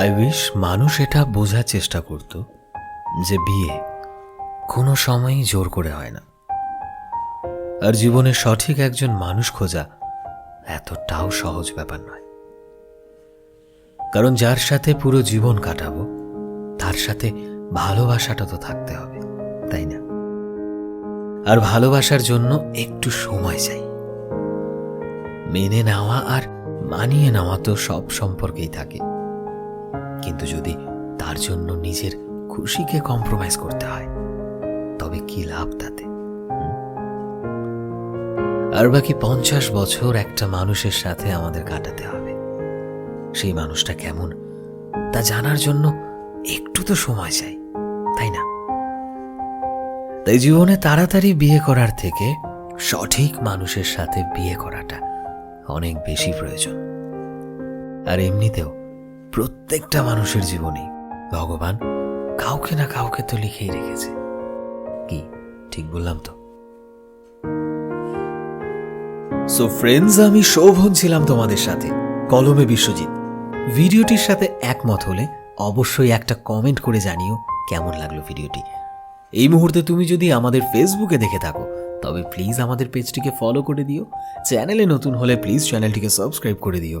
I wish মানুষ এটা বোঝার চেষ্টা করত যে বিয়ে কোনো সময়ই জোর করে হয় না। আর জীবনে সঠিক একজন মানুষ খোঁজা এতটাও সহজ ব্যাপার নয়। কারণ যার সাথে পুরো জীবন কাটাবো, তার সাথে ভালোবাসাটা তো থাকতে হবে, তাই না? আর ভালোবাসার জন্য একটু সময় চাই। মেনে নেওয়া আর মানিয়ে নেওয়া তো সব সম্পর্কেই থাকে। কিন্তু যদি তার জন্য নিজের খুশিকে কম্প্রোমাইজ করতে হয়, তবে কি লাভ তাতে আর বাকি পঞ্চাশ বছর একটা মানুষের সাথে আমাদের কাটাতে হবে। সেই মানুষটা কেমন, তা জানার জন্য একটু তো সময় চাই, তাই না? তাই জীবনে তাড়াতাড়ি বিয়ে করার থেকে সঠিক মানুষের সাথে বিয়ে করাটা অনেক বেশি প্রয়োজন। আর এমনিতেও প্রত্যেকটা মানুষের জীবনে ভগবান কাউকে না কাউকে তো লিখেই রেখেছে। কি? ঠিক বললাম তো? সো ফ্রেন্ডস আমি শোভন ছিলাম তোমাদের সাথে। কলমে বিশ্বজিৎ। ভিডিওটির সাথে একমত হলে অবশ্যই একটা কমেন্ট করে জানিও কেমন লাগল ভিডিওটি। এই মুহূর্তে তুমি যদি আমাদের ফেসবুকে দেখে থাকো, তবে প্লিজ আমাদের পেজটিকে ফলো করে দিও। চ্যানেলে নতুন হলে প্লিজ চ্যানেলটিকে সাবস্ক্রাইব করে দিও।